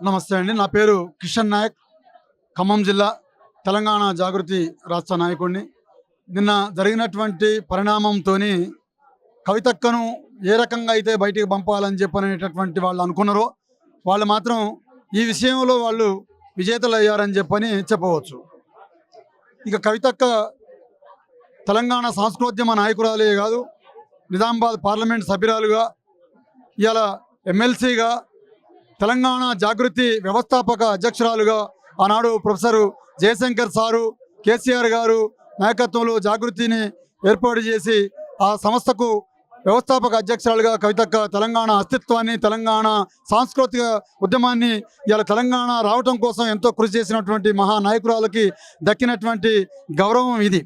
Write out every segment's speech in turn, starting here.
నమస్తే అండి. నా పేరు కిషన్ నాయక్. ఖమ్మం జిల్లా తెలంగాణ జాగృతి రాష్ట్ర నాయకుడిని. నిన్న జరిగినటువంటి పరిణామంతో కవితక్కను ఏ రకంగా అయితే బయటికి పంపాలని చెప్పనేటటువంటి వాళ్ళు అనుకున్నారో వాళ్ళు మాత్రం ఈ విషయంలో వాళ్ళు విజేతలు అయ్యారని చెప్పని చెప్పవచ్చు. ఇక కవితక్క తెలంగాణ సాంస్కృత్యమ నాయకురాలే కాదు నిజామాబాద్ పార్లమెంట్ సభ్యురాలుగా ఇవాళ ఎమ్మెల్సీగా తెలంగాణ జాగృతి వ్యవస్థాపక అధ్యక్షురాలుగా ఆనాడు ప్రొఫెసర్ జయశంకర్ సారు కేసీఆర్ గారు నాయకత్వంలో జాగృతిని ఏర్పాటు చేసి ఆ సంస్థకు వ్యవస్థాపక అధ్యక్షురాలుగా కవితక్క తెలంగాణ అస్తిత్వాన్ని తెలంగాణ సాంస్కృతిక ఉద్యమాన్ని ఇలా తెలంగాణ రావటం కోసం ఎంతో కృషి చేసినటువంటి మహానాయకురాలకి దక్కినటువంటి గౌరవం ఇది.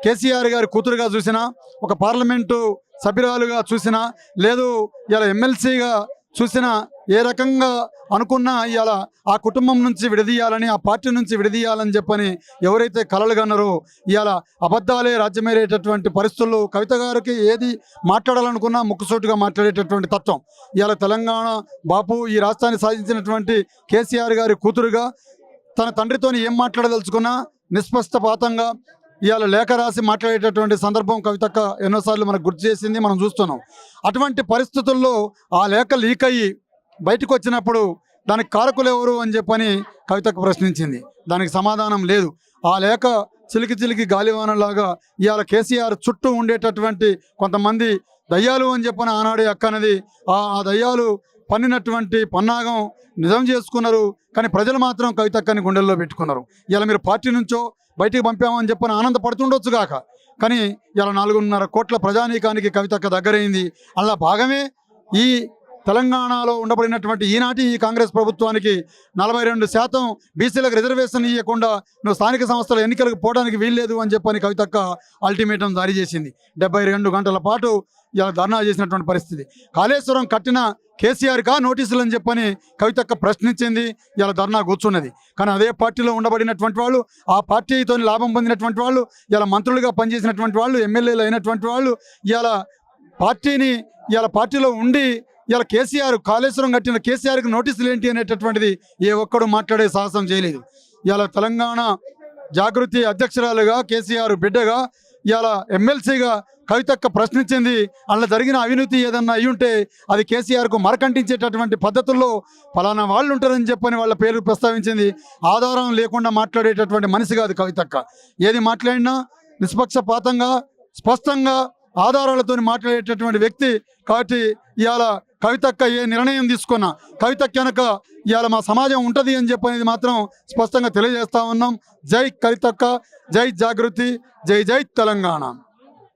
కేసీఆర్ గారి కూతురుగా చూసినా ఒక పార్లమెంటు సభ్యురాలుగా చూసినా లేదు ఇలా ఎమ్మెల్సీగా చూసినా ఏ రకంగా అనుకున్నా ఇవాళ ఆ కుటుంబం నుంచి విడదీయాలని ఆ పార్టీ నుంచి విడదీయాలని చెప్పని ఎవరైతే కలలు కన్నారో ఇవాళ అబద్ధాలే రాజ్యమేరేటటువంటి పరిస్థితుల్లో కవిత గారికి ఏది మాట్లాడాలనుకున్నా ముక్కుసూటుగా మాట్లాడేటటువంటి తత్వం. ఇవాళ తెలంగాణ బాపు ఈ రాష్ట్రాన్ని సాధించినటువంటి కేసీఆర్ గారి కూతురుగా తన తండ్రితో ఏం మాట్లాడదలుచుకున్నా నిస్పష్టపాతంగా ఇవాళ లేఖ రాసి మాట్లాడేటటువంటి సందర్భం కవితక్క ఎన్నోసార్లు మనకు గుర్తు చేసింది మనం చూస్తున్నాం. అటువంటి పరిస్థితుల్లో ఆ లేఖ లీక్ అయ్యి బయటకు వచ్చినప్పుడు దానికి కారకులు ఎవరు అని చెప్పని కవితకు ప్రశ్నించింది. దానికి సమాధానం లేదు. ఆ లేఖ చిలికి చిలికి గాలివానలాగా ఇవాళ కేసీఆర్ చుట్టూ ఉండేటటువంటి కొంతమంది దయ్యాలు అని చెప్పని ఆనాడే అక్కనది ఆ ఆ దయ్యాలు పన్నినటువంటి పన్నాగం నిజం చేసుకున్నారు కానీ ప్రజలు మాత్రం కవితక్కని గుండెల్లో పెట్టుకున్నారు. ఇలా మీరు పార్టీ నుంచో బయటికి పంపామని చెప్పని ఆనందపడుతుండొచ్చు గాక. కానీ ఇలా నాలుగున్నర కోట్ల ప్రజానీకానికి కవితక్క దగ్గరైంది. అలా భాగమే ఈ తెలంగాణలో ఉండబడినటువంటి ఈనాటి ఈ కాంగ్రెస్ ప్రభుత్వానికి నలభై రెండు శాతం బీసీలకు రిజర్వేషన్ ఇవ్వకుండా నువ్వు స్థానిక సంస్థల ఎన్నికలకు పోవడానికి వీల్లేదు అని చెప్పని కవితక్క అల్టిమేటం జారీ చేసింది. డెబ్బై రెండు గంటల పాటు ఇలా ధర్నా చేసినటువంటి పరిస్థితి. కాళేశ్వరం కట్టిన కేసీఆర్గా నోటీసులు అని చెప్పని కవితక్క ప్రశ్నించింది. ఇలా ధర్నా కూర్చున్నది. కానీ అదే పార్టీలో ఉండబడినటువంటి వాళ్ళు ఆ పార్టీతో లాభం పొందినటువంటి వాళ్ళు ఇలా మంత్రులుగా పనిచేసినటువంటి వాళ్ళు ఎమ్మెల్యేలు అయినటువంటి వాళ్ళు ఇలా పార్టీని ఇలా పార్టీలో ఉండి ఇలా కేసీఆర్ కాళేశ్వరం కట్టిన కేసీఆర్కి నోటీసులు ఏంటి అనేటటువంటిది ఏ ఒక్కడు మాట్లాడే సాహసం చేయలేదు. ఇలా తెలంగాణ జాగృతి అధ్యక్షురాలుగా కేసీఆర్ బిడ్డగా ఇలా ఎమ్మెల్సీగా కవితక్క ప్రశ్నించింది అలా జరిగిన అవినీతి ఏదన్నా అయి ఉంటే అది కేసీఆర్కు మరకంటించేటటువంటి పద్ధతుల్లో ఫలానా వాళ్ళు ఉంటారని చెప్పని వాళ్ళ పేరు ప్రస్తావించింది. ఆధారం లేకుండా మాట్లాడేటటువంటి మనిషి కాదు కవితక్క. ఏది మాట్లాడినా నిష్పక్షపాతంగా స్పష్టంగా ఆధారాలతో మాట్లాడేటటువంటి వ్యక్తి కాబట్టి ఇవాళ కవితక్క ఏ నిర్ణయం తీసుకున్నా కవితక్క కనుక ఇవాళ మా సమాజం ఉంటుంది అని చెప్పనేది మాత్రం స్పష్టంగా తెలియజేస్తా ఉన్నాం. జై కవితక్క జై జాగృతి జై జై తెలంగాణ.